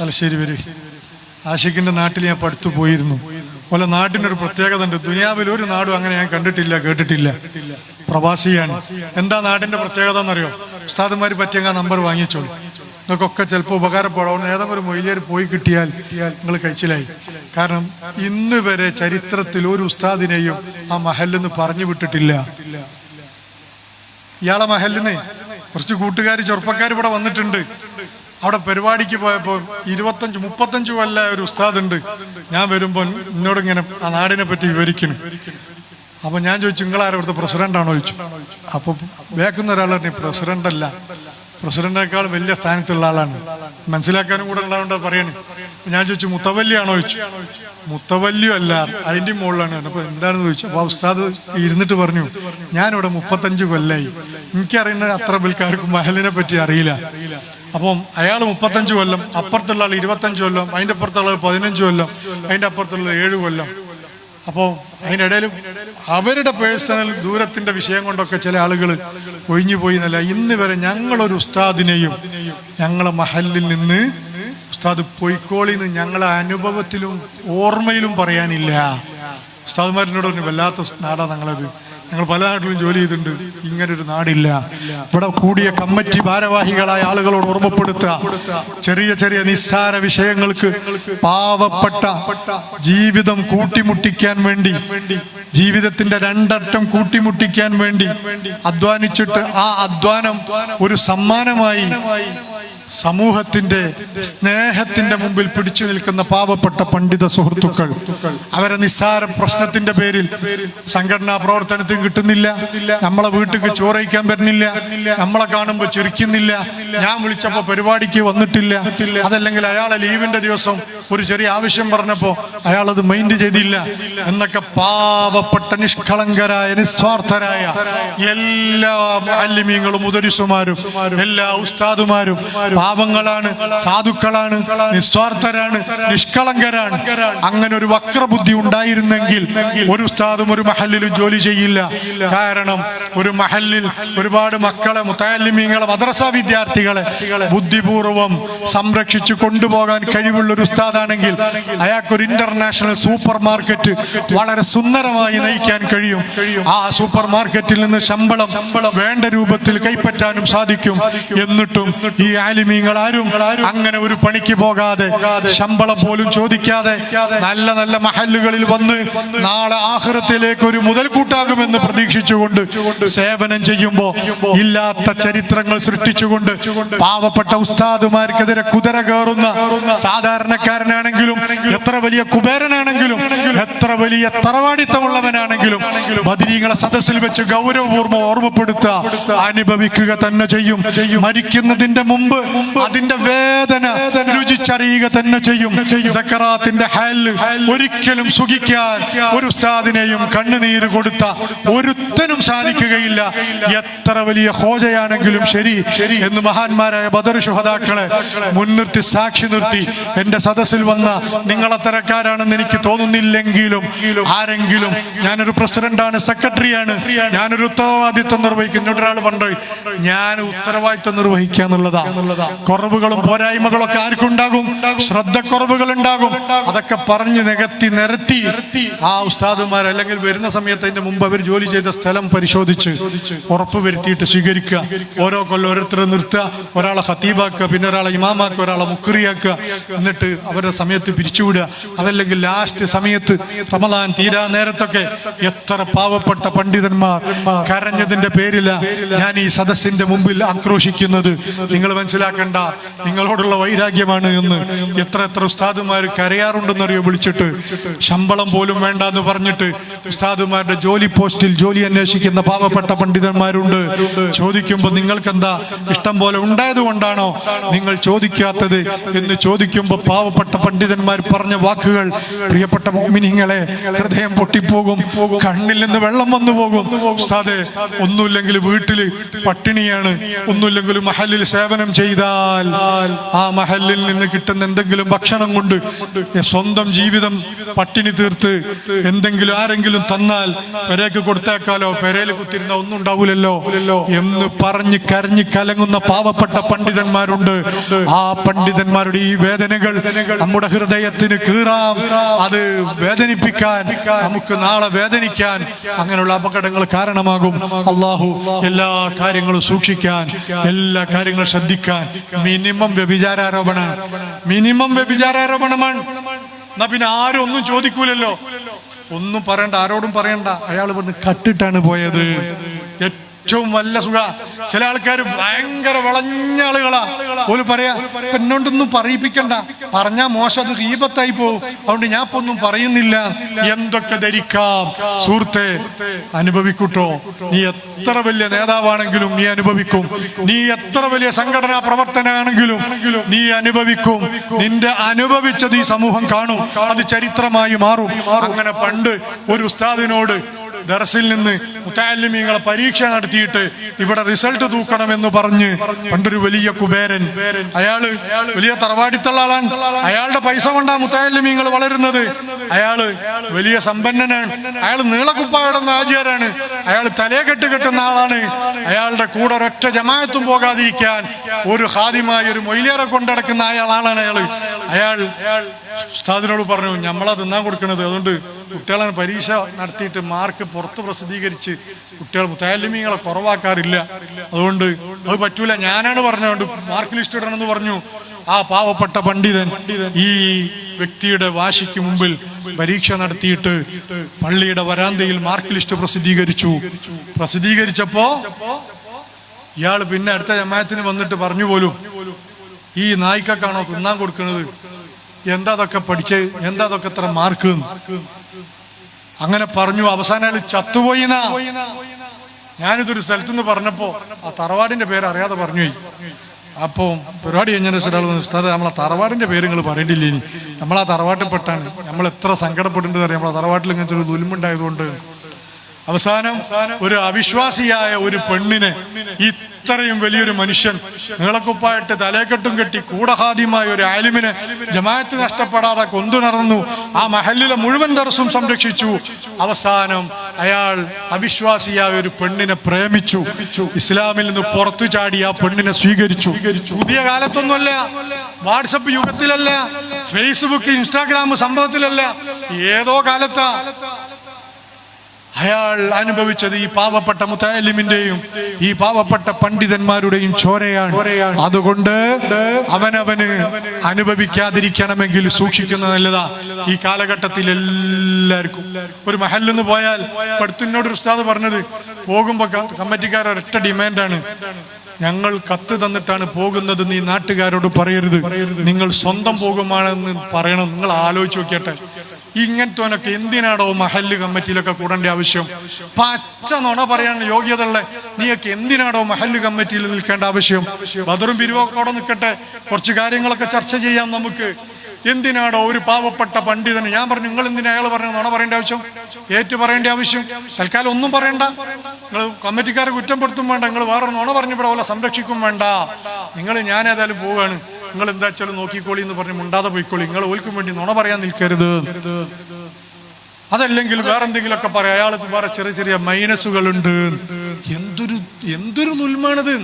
തലശ്ശേരി വരെ. ആഷിഖിന്റെ നാട്ടിൽ ഞാൻ പഠിത്തു പോയിരുന്നു. പോലെ നാട്ടിനൊരു പ്രത്യേകത ഉണ്ട് ദുനിയാവിൽ ഒരു നാടും അങ്ങനെ ഞാൻ കണ്ടിട്ടില്ല കേട്ടിട്ടില്ല. പ്രവാസിയാണ്. എന്താ നാടിന്റെ പ്രത്യേകത എന്നറിയോ? ഉസ്താദന്മാർ പറ്റിയ നമ്പർ വാങ്ങിച്ചോളൂ. നിങ്ങൾക്കൊക്കെ ചിലപ്പോൾ ഉപകാരപ്പെടാവുന്ന ഏതെങ്കിലും ഒരു മൊയിലിയർ പോയി കിട്ടിയാൽ നിങ്ങൾ കഴിച്ചിലായി. കാരണം ഇന്ന് വരെ ചരിത്രത്തിൽ ഒരു ഉസ്താദിനെയും ആ മഹല്ലെന്ന് പറഞ്ഞു വിട്ടിട്ടില്ല. ഇയാളെ മഹലിന് കുറച്ച് കൂട്ടുകാർ ചെറുപ്പക്കാർ ഇവിടെ വന്നിട്ടുണ്ട്. അവിടെ പരിപാടിക്ക് പോയപ്പോൾ ഇരുപത്തഞ്ച് മുപ്പത്തഞ്ച് കൊല്ല ഒരു ഉസ്താദ് ഉണ്ട് ഞാൻ വരുമ്പോൾ എന്നോട് ഇങ്ങനെ ആ നാടിനെ പറ്റി വിവരിക്കണം അപ്പൊ ഞാൻ ചോദിച്ചു നിങ്ങൾ ഇവിടുത്തെ പ്രസിഡന്റ് ആണോ? ചോദിച്ചു. അപ്പൊ വേക്കുന്ന ഒരാൾ പറഞ്ഞു പ്രസിഡന്റ് അല്ല. പ്രസിഡന്റിനേക്കാൾ വലിയ സ്ഥാനത്തുള്ള ആളാണ്. മനസ്സിലാക്കാനും കൂടെ ഉള്ളതുകൊണ്ട് പറയണേ. ഞാൻ ചോദിച്ചു മുത്തവല്ലിയാണോ? ചോദിച്ചു. മുത്തവല്ലിയോ അല്ല. അതിന്റെ മുകളിലാണ്. അപ്പൊ എന്താണെന്ന് ചോദിച്ചു. അപ്പൊ ഉസ്താദ് ഇരുന്നിട്ട് പറഞ്ഞു ഞാനിവിടെ മുപ്പത്തഞ്ച് കൊല്ലായി. എനിക്കറിയുന്ന അത്ര ബിൽക്കാർക്കും മഹലിനെ പറ്റി അറിയില്ല. അപ്പം അയാൾ മുപ്പത്തഞ്ച് കൊല്ലം അപ്പുറത്തുള്ള ആൾ ഇരുപത്തഞ്ച് കൊല്ലം അതിന്റെ അപ്പുറത്തുള്ള ആൾ പതിനഞ്ച് കൊല്ലം അതിന്റെ അപ്പുറത്തുള്ള ഏഴ് കൊല്ലം. അപ്പോൾ അതിനിടയിലും അവരുടെ പേഴ്സണൽ ദൂരത്തിന്റെ വിഷയം കൊണ്ടൊക്കെ ചില ആളുകൾ ഒഴിഞ്ഞു പോയി എന്നല്ല. ഇന്ന് വരെ ഞങ്ങളൊരു ഉസ്താദിനെയും ഞങ്ങളെ മഹലിൽ നിന്ന് ഉസ്താദ് പൊയ്ക്കോളിന്ന് ഞങ്ങളെ അനുഭവത്തിലും ഓർമ്മയിലും പറയാനില്ല. ഉസ്താദ്മാരിനോട് പറഞ്ഞു വല്ലാത്ത നാടാ ഞങ്ങളത്. ഞങ്ങൾ പല നാട്ടിലും ജോലി ചെയ്തിട്ടുണ്ട്. ഇങ്ങനൊരു നാടില്ല. ഇവിടെ കൂടിയ കമ്മിറ്റി ഭാരവാഹികളായ ആളുകളോട് ഓർമ്മപ്പെടുത്തുക. ചെറിയ ചെറിയ നിസ്സാര വിഷയങ്ങൾക്ക് പാവപ്പെട്ട ജീവിതം കൂട്ടിമുട്ടിക്കാൻ വേണ്ടി ജീവിതത്തിന്റെ രണ്ടറ്റം കൂട്ടിമുട്ടിക്കാൻ വേണ്ടി അധ്വാനിച്ചിട്ട് ആ അധ്വാനം ഒരു സമ്മാനമായി സമൂഹത്തിന്റെ സ്നേഹത്തിന്റെ മുമ്പിൽ പിടിച്ചു നിൽക്കുന്ന പാവപ്പെട്ട പണ്ഡിത സുഹൃത്തുക്കൾ അവരെ നിസ്സാര പ്രശ്നത്തിന്റെ പേരിൽ സംഘടനാ പ്രവർത്തനത്തിന് കിട്ടുന്നില്ല. നമ്മളെ വീട്ടിൽ ചോറയിക്കാൻ വരുന്നില്ല. നമ്മളെ കാണുമ്പോൾ ചിരിക്കുന്നില്ല. ഞാൻ വിളിച്ചപ്പോ പരിപാടിക്ക് വന്നിട്ടില്ല. അതല്ലെങ്കിൽ അയാളെ ലീവിന്റെ ദിവസം ഒരു ചെറിയ ആവശ്യം പറഞ്ഞപ്പോ അയാൾ അത് മൈൻഡ് ചെയ്തില്ല. എന്നൊക്കെ പാവപ്പെട്ട നിഷ്കളങ്കരായ നിസ്വാർത്ഥരായ എല്ലാ മാലിന്യങ്ങളും ഉദരിസുമാരും എല്ലാ ഉസ്താദുമാരും പാവങ്ങളാണ് സാധുക്കളാണ് നിസ്വാർത്ഥരാണ് നിഷ്കളങ്കരാണ്. അങ്ങനെ ഒരു വക്രബുദ്ധി ഉണ്ടായിരുന്നെങ്കിൽ ഒരു ഉസ്താദും ഒരു മഹല്ലിലും ജോലി ചെയ്യില്ല. കാരണം ഒരു മഹല്ലിൽ ഒരുപാട് മക്കളെ മുത്താലിമീങ്ങളെ മദ്രസ വിദ്യാർത്ഥികളെ ബുദ്ധിപൂർവം സംരക്ഷിച്ചു കൊണ്ടുപോകാൻ കഴിവുള്ള ഒരു ഉസ്താദാണെങ്കിൽ അയാൾക്കൊരു ഇന്റർനാഷണൽ സൂപ്പർ മാർക്കറ്റ് വളരെ സുന്ദരമായി നയിക്കാൻ കഴിയും. ആ സൂപ്പർ മാർക്കറ്റിൽ നിന്ന് ശമ്പളം വേണ്ട രൂപത്തിൽ കൈപ്പറ്റാനും സാധിക്കും. എന്നിട്ടും ഈ ആലിമീങ്ങൾ ആരും അങ്ങനെ ഒരു പണിക്ക് പോകാതെ ശമ്പളം പോലും ചോദിക്കാതെ നല്ല നല്ല മഹല്ലുകളിൽ വന്ന് നാളെ ആഹൃത്തിലേക്ക് ഒരു മുതൽക്കൂട്ടാകുമെന്ന് പ്രതീക്ഷിച്ചുകൊണ്ട് സേവനം ചെയ്യുമ്പോ ഇല്ലാത്ത ചരിത്രങ്ങൾ സൃഷ്ടിച്ചുകൊണ്ട് പാവപ്പെട്ട ഉസ്താദുമാർക്കെതിരെ കുതിര കയറുന്ന സാധാരണക്കാരനാണെങ്കിലും എത്ര വലിയ കുബേരനാണെങ്കിലും എത്ര വലിയ തറവാടിത്തമുള്ളവനാണെങ്കിലും ബദിരീങ്ങളെ സദസ്സിൽ വെച്ച് ഗൗരവപൂർവം ഓർമ്മപ്പെടുത്തുക അനുഭവിക്കുക തന്നെ ചെയ്യും. മരിക്കുന്നതിന്റെ മുമ്പ് അതിന്റെ വേദന രുചിച്ചറിയുക തന്നെ ചെയ്യും. സക്കറാത്തിന്റെ ഹാൽ ഒരിക്കലും സുഖിക്കാൻ ഒരു ഉസ്താദിനെയും കണ്ണുനീര് കൊടുത്ത ഒരുത്തനും സാധിക്കുകയില്ല. എത്ര വലിയ ഹോജയാണെങ്കിലും ശരി എന്ന് മഹാന്മാരായ ബദർ ശുഹതാക്കളെ മുൻനിർത്തി സാക്ഷി നിർത്തി എന്റെ സദസ്സിൽ വന്ന നിങ്ങളത്തരക്കാരാണെന്ന് എനിക്ക് തോന്നുന്നില്ലെങ്കിലും ആരെങ്കിലും ഞാനൊരു പ്രസിഡന്റാണ് സെക്രട്ടറിയാണ്. ഞാനൊരു ഉത്തരവാദിത്വം നിർവഹിക്കുന്നു ഒരാൾ പറഞ്ഞു ഞാൻ ഉത്തരവാദിത്വം നിർവഹിക്കുക എന്നുള്ളതാ. കുറവുകളും പോരായ്മകളും ഒക്കെ ആർക്കുണ്ടാകും? ശ്രദ്ധക്കുറവുകൾ ഉണ്ടാകും അതൊക്കെ പറഞ്ഞ് നികത്തി നിരത്തി ആ ഉസ്താദുമാർ അല്ലെങ്കിൽ വരുന്ന സമയത്ത് അതിന്റെ മുമ്പ് അവർ ജോലി ചെയ്ത സ്ഥലം പരിശോധിച്ച് ഉറപ്പ് വരുത്തിയിട്ട് സ്വീകരിക്കുക. ഓരോ കൊല്ലം ഓരോരുത്തരെ നിർത്തുക. ഒരാളെ ഹത്തീബാക്കുക പിന്നെ ഒരാളെ ഇമാമാക്കുക ഒരാളെ മുക്കറിയാക്കുക എന്നിട്ട് അവരുടെ സമയത്ത് പിരിച്ചുവിടുക. അതല്ലെങ്കിൽ ലാസ്റ്റ് സമയത്ത് റമദാൻ തീരാ നേരത്തൊക്കെ എത്ര പാവപ്പെട്ട പണ്ഡിതന്മാർ കരഞ്ഞതിന്റെ പേരില ഞാൻ ഈ സദസ്സിന്റെ മുമ്പിൽ ആക്രോശിക്കുന്നത്. നിങ്ങൾ മനസ്സിലാക്കണ്ട നിങ്ങളോടുള്ള വൈരാഗ്യമാണ് എന്ന് എത്ര എത്ര ഉസ്താദുമാർ കരയാറുണ്ടെന്നറിയോ വിളിച്ചിട്ട്? ശമ്പളം പോലും വേണ്ട എന്ന് പറഞ്ഞിട്ട് ഉസ്താദുമാരുടെ ജോലി പോസ്റ്റിൽ ജോലി അന്വേഷിക്കുന്ന പാവപ്പെട്ട പണ്ഡിതന്മാരുണ്ട്. ചോദിക്കുമ്പോൾ നിങ്ങൾക്ക് എന്താ ഇഷ്ടം പോലെ ഉണ്ടായത് കൊണ്ടാണോ നിങ്ങൾ ചോദിക്കാത്തത് എന്ന് ചോദിക്കുമ്പോൾ പാവപ്പെട്ട പണ്ഡിതന്മാർ പറഞ്ഞ വാക്കുകൾ പ്രിയപ്പെട്ട മോമിനിങ്ങളെ ഹൃദയം പൊട്ടിപ്പോകും കണ്ണിൽ നിന്ന് വെള്ളം വന്നു പോകും. ഉസ്താദെ ഒന്നുമില്ലെങ്കിൽ വീട്ടിൽ പട്ടിണിയാണ്. ഒന്നുമില്ലെങ്കിൽ മഹലിൽ സേവനം ചെയ്താൽ ആ മഹലിൽ നിന്ന് കിട്ടുന്ന എന്തെങ്കിലും ഭക്ഷണം കൊണ്ട് സ്വന്തം ജീവിതം പട്ടിണി തീർത്ത് എന്തെങ്കിലും ആരെങ്കിലും ആരെങ്കിലും തന്നാൽ പെരേക്ക് കൊടുത്തേക്കാലോ പെരയിൽ കുത്തിരുന്ന ഒന്നും ഉണ്ടാവൂലല്ലോ എന്ന് പറഞ്ഞ് കരഞ്ഞ് കലങ്ങുന്ന പാവപ്പെട്ട പണ്ഡിതന്മാരുണ്ട്. ആ പണ്ഡിതന്മാരുടെ ഈ വേദനകൾ നമ്മുടെ ഹൃദയത്തിന് കീറാം. അത് വേദനിപ്പിക്കാൻ നമുക്ക് നാളെ വേദനിക്കാൻ അങ്ങനെയുള്ള അപകടങ്ങൾ കാരണമാകും. അള്ളാഹു എല്ലാ കാര്യങ്ങളും സൂക്ഷിക്കാൻ എല്ലാ കാര്യങ്ങളും ശ്രദ്ധിക്കാൻ. മിനിമം വ്യഭിചാരോപണമാണ് മിനിമം വ്യഭിചാരോപണമാണ് എന്നാ പിന്നെ ആരും ഒന്നും ചോദിക്കൂലല്ലോ. ഒന്നും പറയണ്ട ആരോടും പറയണ്ട. അയാൾ ഇവിടുന്ന് കട്ടിട്ടാണ് പോയത്. ഏറ്റവും വല്ല സുഖ. ചില ആൾക്കാർ ഭയങ്കര വളഞ്ഞ ആളുകളാ. ഓൽ പറയാ "ഇപ്പൊ എന്നോണ്ടൊന്നും പറയിപ്പിക്കണ്ട. പറഞ്ഞാ മോശം അത് ഹീപത്തായി പോവും. അതുകൊണ്ട് ഞാൻ ഒന്നും പറയുന്നില്ല. എന്തൊക്കെ ധരിക്കാം? സുഹൃത്തെ അനുഭവിക്കൂട്ടോ. നീ എത്ര വലിയ നേതാവാണെങ്കിലും നീ അനുഭവിക്കും. നീ എത്ര വലിയ സംഘടനാ പ്രവർത്തനാണെങ്കിലും നീ അനുഭവിക്കും. നിന്റെ അനുഭവിച്ചത് ഈ സമൂഹം കാണും. അത് ചരിത്രമായി മാറും. അങ്ങനെ പണ്ട് ഒരു ഉസ്താദിനോട് ദർസിൽ നിന്ന് മുത്താലിമീങ്ങളെ പരീക്ഷ നടത്തിയിട്ട് ഇവിടെ റിസൾട്ട് തൂക്കണമെന്ന് പറഞ്ഞ് പണ്ടൊരു വലിയ കുബേരൻ. അയാൾ വലിയ തറവാടിത്തുള്ള ആളാണ് അയാളുടെ പൈസ കൊണ്ടാണ് മുത്താലിമീങ്ങൾ വളരുന്നത്. അയാൾ വലിയ സമ്പന്നനാണ്. അയാൾ നീളക്കുപ്പായുടെ ആചാരാണ്. അയാൾ തലേ കെട്ട് കെട്ടുന്ന ആളാണ്. അയാളുടെ കൂടെ ഒരൊറ്റ ജമായത്തും പോകാതിരിക്കാൻ ഒരു ഹാദിമായി ഒരു മൊയിലേറെ കൊണ്ടടക്കുന്ന അയാളാണ് അയാൾ അയാൾ ഉസ്താദിനോട് പറഞ്ഞു ഞമ്മളാ തിന്നാൻ കൊടുക്കണത്. അതുകൊണ്ട് കുട്ടികളെ പരീക്ഷ നടത്തിയിട്ട് മാർക്ക് പുറത്ത് പ്രസിദ്ധീകരിച്ച് കുട്ടികൾ മുത്താലിമീങ്ങളെ കുറവാക്കാറില്ല. അതുകൊണ്ട് അത് പറ്റൂല. ഞാനാണ് പറഞ്ഞതുകൊണ്ട് മാർക്ക് ലിസ്റ്റ് ഇടണമെന്ന് പറഞ്ഞു. ആ പാവപ്പെട്ട പണ്ഡിതൻ ഈ വ്യക്തിയുടെ വാശിക്ക് മുമ്പിൽ പരീക്ഷ നടത്തിയിട്ട് പള്ളിയുടെ വരാന്തയിൽ മാർക്ക് ലിസ്റ്റ് പ്രസിദ്ധീകരിച്ചു. പ്രസിദ്ധീകരിച്ചപ്പോ ഇയാൾ പിന്നെ അടുത്ത ജമായത്തിന് വന്നിട്ട് പറഞ്ഞു പോലും ഈ നായ്ക്കാണോ തിന്നാൻ കൊടുക്കുന്നത് എന്താ അതൊക്കെ പഠിക്ക് എന്താ അതൊക്കെ ഇത്ര മാർക്ക് അങ്ങനെ പറഞ്ഞു അവസാനം ചത്തുപോയി. ഞാനിതൊരു സ്ഥലത്തു നിന്ന് പറഞ്ഞപ്പോ ആ തറവാടിന്റെ പേര് അറിയാതെ പറഞ്ഞു അപ്പോൾ അപ്പോ പരിപാടി കഴിഞ്ഞതിന് ശേഷം പറഞ്ഞു, നമ്മളെ തറവാടിന്റെ പേര് നിങ്ങൾ പറയേണ്ടില്ല ഇനി. നമ്മളാ തറവാട്ടിൽപ്പെട്ടാണ്. നമ്മൾ എത്ര സങ്കടപ്പെട്ടിട്ടുണ്ട് അറിയാം. നമ്മളെ തറവാട്ടിൽ ഇങ്ങനത്തെ ഒരു ദുൽമുണ്ടായതുകൊണ്ട്. അവസാനം ഒരു അവിശ്വാസിയായ ഒരു പെണ്ണിനെ ഇത്രയും വലിയൊരു മനുഷ്യൻ നീളക്കുപ്പായിട്ട് തലേക്കെട്ടും കെട്ടി കൂടഹാദ്യമായ ഒരു ആലിമിനെ ജമാഅത്ത് നഷ്ടപ്പെടാതെ കൊന്തുണർന്നു. ആ മഹല്ലിലെ മുഴുവൻ ദർസും സംരക്ഷിച്ചു. അവസാനം അയാൾ അവിശ്വാസിയായ ഒരു പെണ്ണിനെ പ്രേമിച്ചു. ഇസ്ലാമിൽ നിന്ന് പുറത്തു ചാടി ആ പെണ്ണിനെ സ്വീകരിച്ചു. പുതിയ കാലത്തൊന്നുമല്ല വാട്സപ്പ് യുഗത്തിലല്ല ഫേസ്ബുക്ക് ഇൻസ്റ്റാഗ്രാം സംഭവത്തിലല്ല ഏതോ കാലത്താ അയാൾ അനുഭവിച്ചത് ഈ പാവപ്പെട്ട മുത്താലിമിന്റെയും ഈ പാവപ്പെട്ട പണ്ഡിതന്മാരുടെയും ചോരയാണ്. അതുകൊണ്ട് അവനവന് അനുഭവിക്കാതിരിക്കണമെങ്കിൽ സൂക്ഷിക്കുന്ന നല്ലതാ. ഈ കാലഘട്ടത്തിൽ എല്ലാവർക്കും. ഒരു മഹലിന്ന് പോയാൽ പഠിത്തിനോട് ഉസ്താദ് പറഞ്ഞത് പോകുമ്പോ കമ്മിറ്റിക്കാർ ഒരൊറ്റ ഡിമാൻഡാണ്. ഞങ്ങൾ കത്ത് തന്നിട്ടാണ് പോകുന്നത് നീ നാട്ടുകാരോട് പറയരുത്. നിങ്ങൾ സ്വന്തം പോകുമാണെന്ന് പറയണം. നിങ്ങൾ ആലോചിച്ച് നോക്കിയട്ടെ. ഇങ്ങനത്തോനൊക്കെ എന്തിനാടോ മഹല്ല് കമ്മിറ്റിയിലൊക്കെ കൂടേണ്ട ആവശ്യം? പച്ച നുണ പറയാൻ യോഗ്യത ഉള്ള നീയൊക്കെ എന്തിനാടോ മഹല്ല് കമ്മിറ്റിയിൽ നിൽക്കേണ്ട ആവശ്യം? ബദറും പിരിവൊക്കെ നിൽക്കട്ടെ. കുറച്ച് കാര്യങ്ങളൊക്കെ ചർച്ച ചെയ്യാം നമുക്ക്. എന്തിനാടോ ഒരു പാവപ്പെട്ട പണ്ഡിതന് ഞാൻ പറഞ്ഞു നിങ്ങൾ എന്തിനാ അയാൾ പറഞ്ഞു നുണ പറയേണ്ട ആവശ്യം? ഏറ്റു പറയേണ്ട ആവശ്യം? തൽക്കാലം ഒന്നും പറയണ്ട. നിങ്ങൾ കമ്മിറ്റിക്കാരെ കുറ്റപ്പെടുത്തും വേണ്ട. നിങ്ങൾ വേറെ നുണ പറഞ്ഞു പോലെ സംരക്ഷിക്കും വേണ്ട. നിങ്ങൾ ഞാൻ ഏതായാലും പോവുകയാണ് നിങ്ങൾ എന്താ വെച്ചാലും നോക്കിക്കോളി എന്ന് പറഞ്ഞ് മുണ്ടാതെ പോയിക്കോളി. നിങ്ങൾ ഓൽക്കും വേണ്ടി നുണ പറയാൻ നിൽക്കരുത്. അതല്ലെങ്കിൽ വേറെന്തെങ്കിലുമൊക്കെ പറയാം. അയാൾ വേറെ ചെറിയ ചെറിയ മൈനസുകളുണ്ട് എന്തൊരു എന്തൊരു നുൽമാണിത്.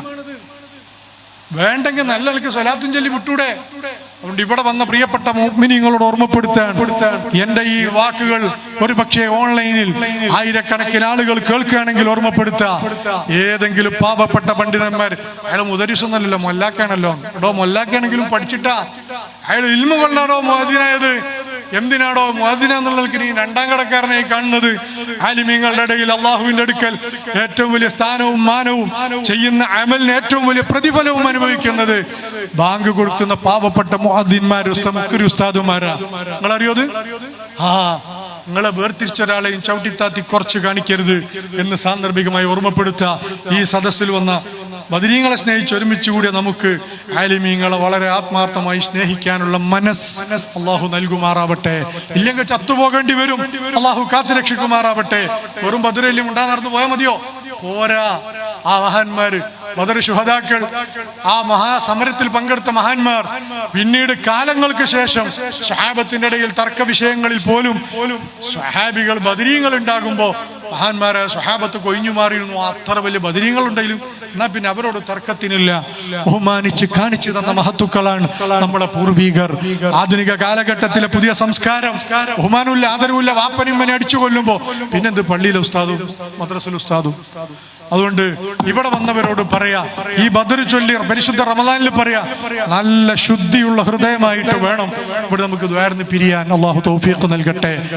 വേണ്ടെങ്കിൽ നല്ല നിലയ്ക്ക് സ്വലാത്തും ചൊല്ലി വിട്ടൂടെ? അതുകൊണ്ട് ഇവിടെ വന്ന പ്രിയപ്പെട്ട മോമിനിങ്ങളോട് ഓർമ്മപ്പെടുത്താൻ എന്റെ ഈ വാക്കുകൾ ഒരു പക്ഷേ ഓൺലൈനിൽ ആയിരക്കണക്കിന് ആളുകൾ കേൾക്കുകയാണെങ്കിൽ ഓർമ്മപ്പെടുത്താം. ഏതെങ്കിലും പാവപ്പെട്ട പണ്ഡിതന്മാർ അയാൾ മുതരിസൊന്നല്ലല്ലോ മൊല്ലാക്കാണല്ലോ. എടോ മൊല്ലാക്കാണെങ്കിലും പഠിച്ചിട്ടാ. അയാൾ ഇൽമ കൊണ്ടാണോ മോദിനായത് എന്തിനാണോ എന്നുള്ളതിന് നീ രണ്ടാം കടക്കാരനായി കാണുന്നത്? ആലിമീങ്ങളുടെ ഇടയിൽ അള്ളാഹുവിന്റെ അടുക്കൽ ഏറ്റവും വലിയ സ്ഥാനവും മാനവും ചെയ്യുന്ന അമലിന് ഏറ്റവും വലിയ പ്രതിഫലവും അനുഭവിക്കുന്നത് ബാങ്ക് കൊടുക്കുന്ന പാവപ്പെട്ട അറിയോ അത്? ആ നിങ്ങളെ വേർതിരിച്ച ഒരാളെയും ചവിട്ടിത്താത്തി കുറച്ച് കാണിക്കരുത് എന്ന് സാന്ദർഭികമായി ഓർമ്മപ്പെടുത്ത ഈ സദസ്സിൽ വന്ന ബദരീങ്ങളെ സ്നേഹിച്ച് ഒരുമിച്ച് കൂടിയ നമുക്ക് ആലിമീങ്ങളെ വളരെ ആത്മാർത്ഥമായി സ്നേഹിക്കാനുള്ള മനസ്സ് അള്ളാഹു നൽകുമാറാവട്ടെ. ഇല്ലെങ്കിൽ ചത്തുപോകേണ്ടി വരും. അള്ളാഹു കാത്തുരക്ഷിക്കുമാറാവട്ടെ വെറും ബദുരല്യം ഉണ്ടാ നടന്നു പോയാൽ മതിയോ? പോരാ. ആ മഹാന്മാര് ബദർ ശുഹദാക്കൾ ആ മഹാസമരത്തിൽ പങ്കെടുത്ത മഹാന്മാർ പിന്നീട് കാലങ്ങൾക്ക് ശേഷം സ്വഹാബത്തിന്റെ ഇടയിൽ തർക്ക വിഷയങ്ങളിൽ പോലും സ്വഹാബികൾ ബദരീങ്ങൾ ഉണ്ടാകുമ്പോ മഹാന്മാരെ സ്വഹാബത്ത് കൊയിഞ്ഞു മാറിയിരുന്നു. അത്ര വലിയ ബദരീങ്ങൾ ഉണ്ടെങ്കിലും എന്നാ പിന്നെ അവരോട് തർക്കത്തിനില്ല. ബഹുമാനിച്ച് കാണിച്ചു തന്ന മഹത്തുക്കളാണ് നമ്മുടെ പൂർവീകർ. ആധുനിക കാലഘട്ടത്തിലെ പുതിയ സംസ്കാരം. ബഹുമാനമില്ല ആദരവില്ല വാപ്പനിമ്മനെ അടിച്ചു കൊല്ലുമ്പോ. പിന്നെന്ത് പള്ളിയിലെ ഉസ്താദും മദ്രസിൽ ഉസ്താദും. അതുകൊണ്ട് ഇവിടെ വന്നവരോട് പറയാ ഈ ബദർ ചൊല്ലി പരിശുദ്ധ റമദാനിൽ പറയാ നല്ല ശുദ്ധിയുള്ള ഹൃദയമായിട്ട് വേണം. ഇവിടെ നമുക്ക് ദ്വാരന്ന് പിരിയാൻ. അള്ളാഹു തൗഫീഖ് നൽകട്ടെ.